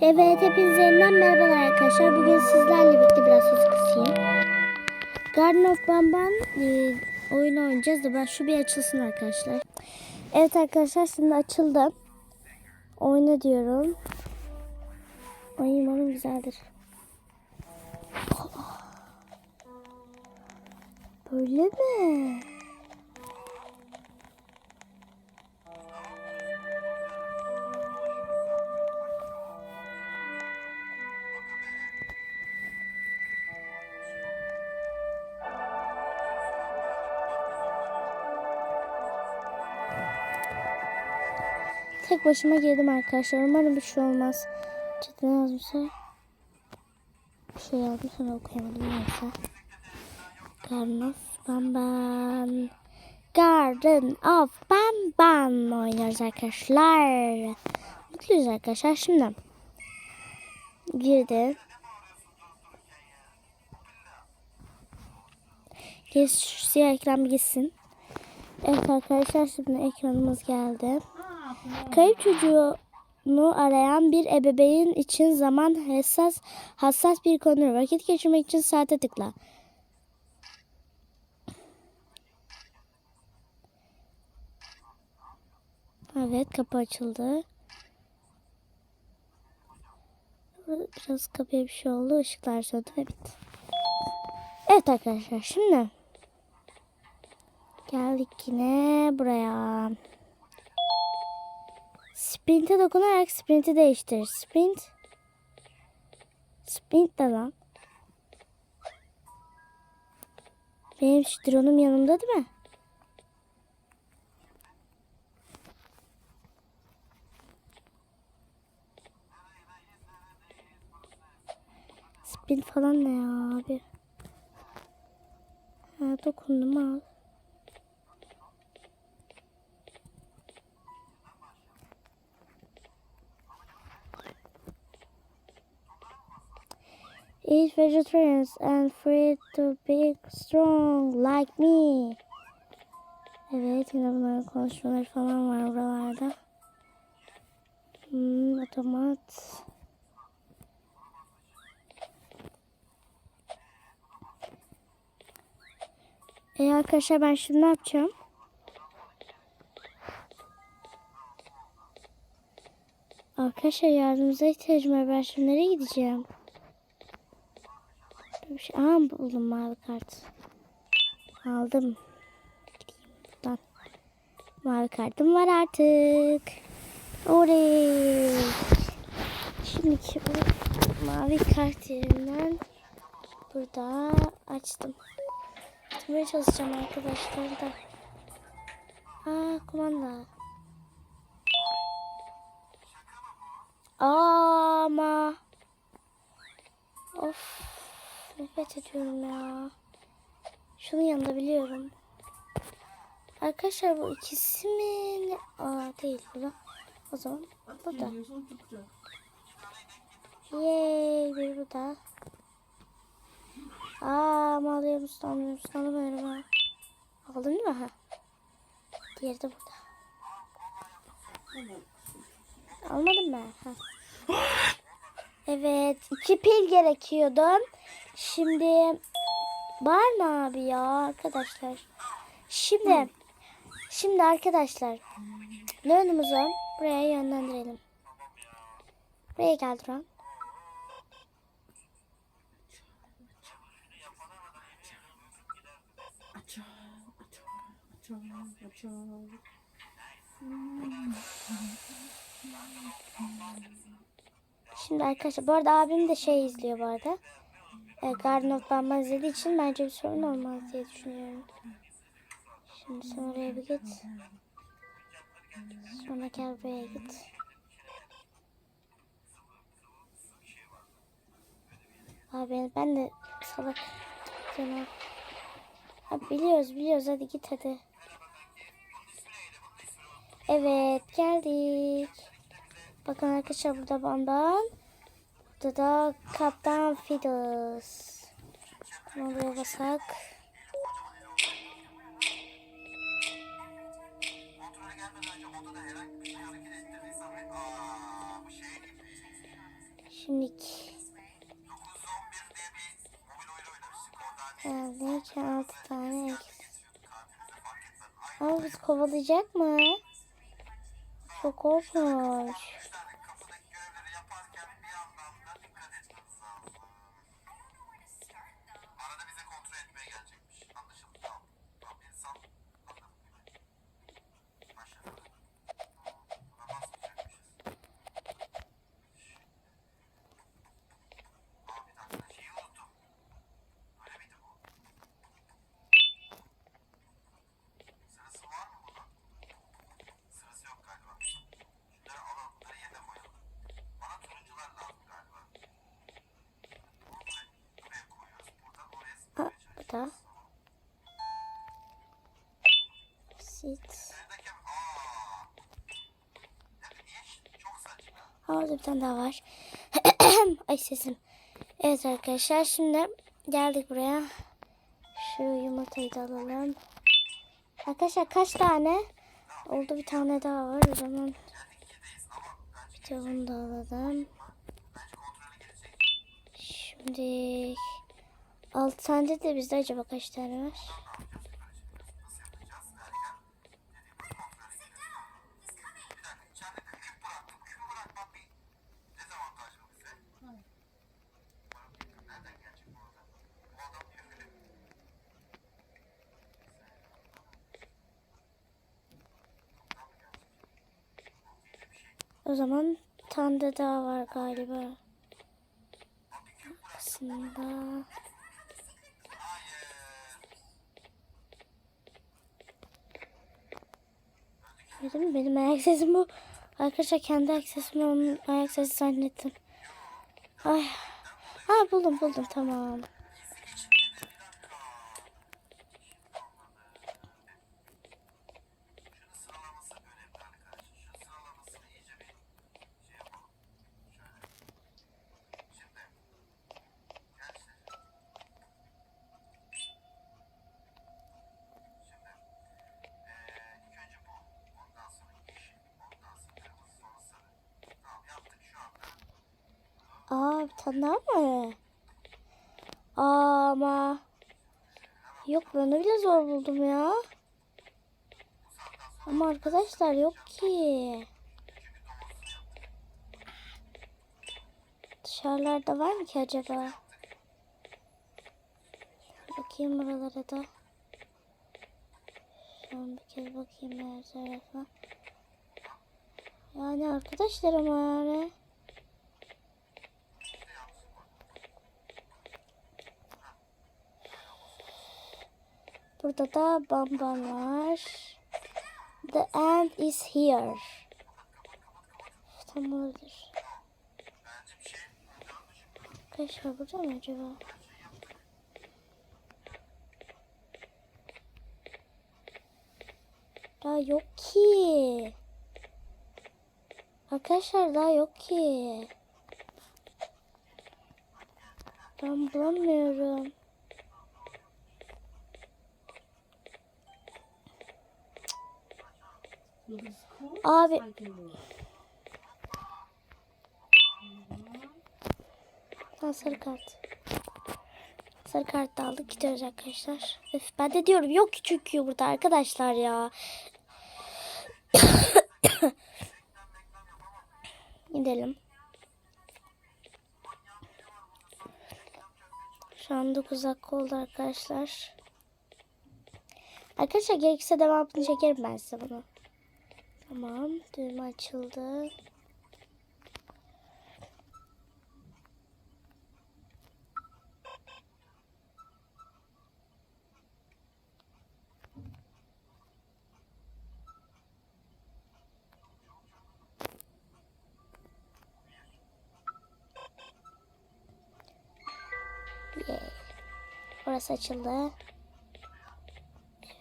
Evet hepinize yeniden merhabalar arkadaşlar. Bugün sizlerle birlikte biraz hızlı kısayım. Garden of Bamban e, oyunu oynayacağız da ben şu bir açılsın arkadaşlar. Evet arkadaşlar şimdi açıldı. Oyna diyorum. Ay umarım güzeldir. Böyle mi? Tek başıma girdim arkadaşlar. Umarım bir şey olmaz. Çetin yazmışsa bir şey yazmış sonra okuyamadım neyse. Garden of Bamban. Garden of Bamban oynuyoruz arkadaşlar. Mutluyuz arkadaşlar. Şimdi girdi. Geç şu siyah ekran gitsin. Evet arkadaşlar şimdi ekranımız geldi. Kayıp çocuğunu arayan bir ebeveyn için zaman hassas hassas bir konu. Vakit geçirmek için saate tıkla. Evet kapı açıldı. Biraz kapıya bir şey oldu. Işıklar söndü ve bitti. Evet arkadaşlar şimdi geldik yine buraya. Sprint'e dokunarak sprint'i değiştir. Sprint. Sprint de lan. Benim şu drone'um yanımda değil mi? Sprint falan ne ya abi? Ha dokundum al. Eat vegetarians and free to be strong like me. Evet yine bunların konuşmaları falan var buralarda. Hmm, otomat. E arkadaşlar ben şimdi ne yapacağım? Arkadaşlar yardımınıza ihtiyacım var. Ben şimdi nereye gideceğim? Bir şey. Aa buldum mavi kart. Aldım. Buradan. Mavi kartım var artık. Oley. Şimdi bu mavi kart yerinden burada açtım. Tutmaya çalışacağım arkadaşlar da. Aa kumanda. Ama. Of. Nefret ediyorum ya. Şunun yanında biliyorum. Arkadaşlar bu ikisi mi? ne? Aa değil bu da. O zaman bu da. Yay bir bu da. Aa ama alıyorum ustamıyorum ustamıyorum ha. Aldın değil mi ha? Diğeri de burada. Almadım ben. Ha. Evet. iki pil gerekiyordu. Şimdi var mı abi ya arkadaşlar? Şimdi şimdi arkadaşlar Leon'umuzu buraya yönlendirelim. Buraya gel Duran. Şimdi arkadaşlar bu arada abim de şey izliyor bu arada. E, Garden of Bamba izlediği için bence bir sorun olmaz diye düşünüyorum. Şimdi sen oraya bir git. Sonra gel buraya git. Abi ben de salak. Canım. Abi biliyoruz biliyoruz hadi git hadi. Evet geldik. Bakın arkadaşlar burada bamban. Burada da Kaptan Fiddles. Tamam buraya basak. Şimdi 911 diye bir mobil oyun oynamıştık. Orada hani geldi. 6 tane eksik. Ama biz kovalayacak mı? Çok korkunç. üç tane kapıdaki görevleri yaparken bir yandan da dikkat etmemiz lazım. Arada bize kontrol etmeye gelecekmiş. Anlaşıldı tamam. Tamam insan anladık gibi. Başlayalım. Buna basmayacakmışız. Aa bir dakika şeyi unuttum. Öyle miydi bu? Sırası var mı bunun? Sırası yok galiba. Şunları alalım, bunları yerine koyalım. Bana turuncular lazım galiba. Buraya, buraya koyuyoruz. Buradan oraya Çalışıyoruz. Sit. Orada bir tane daha var. Ay sesim. Evet arkadaşlar şimdi geldik buraya. Şu yumurtayı da alalım. Arkadaşlar kaç tane? Oldu bir tane daha var. O zaman bir de bunu da alalım. Şimdi 6 tane de bizde acaba kaç tane var? Nasıl yapacağız? Erken dediğimiz kontrolü gelecek. Bir dakika içeride küp bıraktım. Küpü bırakmam bir dezavantaj mı bize? Nereden gelecek bu adam? Bu adam küfürü. Buradan mı gelecek? Bu yine bir şey. O zaman bir tane de daha var galiba. Abi küp bırak. Aslında Hayır. Mü benim ayak sesim bu. Arkadaşlar kendi ayak sesimi onun ayak sesi zannettim. Ay. Ha buldum buldum tamam. Şunun sıralaması önemli arkadaşlar. Şunun sıralamasını iyice bir şey yapalım. Şöyle. Şimdi. Gel işte. Şimdi. Eee ilk önce bu. Ondan sonra yeşil. Ondan sonra kırmızı. Sonra sarı. Tamam yaptık şu anda. Daha mı? Ama yok ben bile zor buldum ya. Ama arkadaşlar yok ki. Dışarılarda var mı ki acaba? Bakayım buralara da. An bir kez bakayım her tarafa. Yani arkadaşlar ama yani. Burada da bamban var. The end is here. Tam yanlış. Arkadaşlar burada mı acaba? Daha yok ki. Arkadaşlar daha yok ki. Ben bulamıyorum. Abi Ha, sarı kart. Sarı kart da aldık gidiyoruz arkadaşlar. Öf, ben de diyorum yok çünkü burada arkadaşlar ya. Gidelim. Şu an 9 dakika oldu arkadaşlar. Arkadaşlar gerekirse devamını çekerim ben size bunu. Tamam düğme açıldı. Yay. Orası açıldı.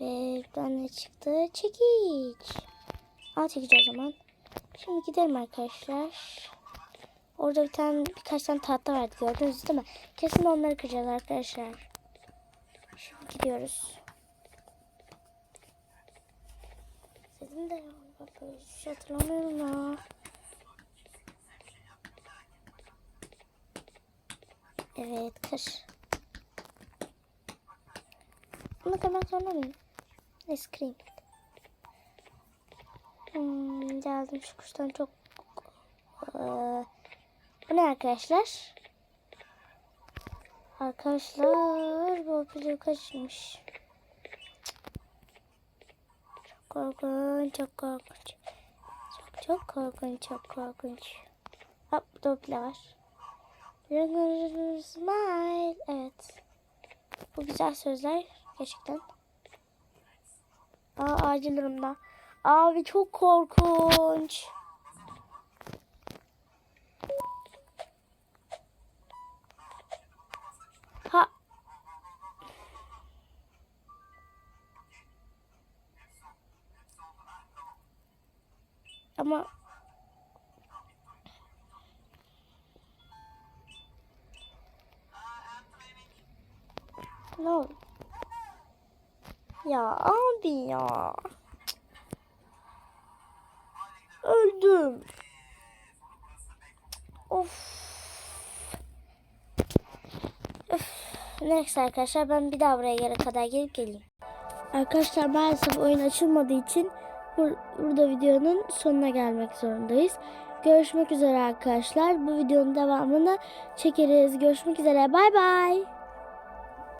Evet, buradan ne çıktı? Çekiç. Al çekici o zaman. Şimdi gidelim arkadaşlar. Orada bir tane birkaç tane tahta vardı gördünüz değil mi? Kesin onları kıracağız arkadaşlar. Şimdi gidiyoruz. Dedim de hiç hatırlamıyorum ya. Evet kır. Bunu kırmak zorunda mıyım? Neyse kırayım. Hmm, geldim şu kuştan çok... Ee, bu ne arkadaşlar? Arkadaşlar bu video kaçmış. Çok korkunç, çok korkunç. Çok çok korkunç, çok korkunç. Hop, bile var. Smile. Evet. Bu güzel sözler gerçekten. Aa acil durumda. Abi çok korkunç. Ha. Ama oldu? Ya abi ya. Öldüm. Of. Öf. Neyse arkadaşlar ben bir daha buraya yere kadar gelip geleyim. Arkadaşlar maalesef oyun açılmadığı için bur- burada videonun sonuna gelmek zorundayız. Görüşmek üzere arkadaşlar. Bu videonun devamını çekeriz. Görüşmek üzere. Bay bay.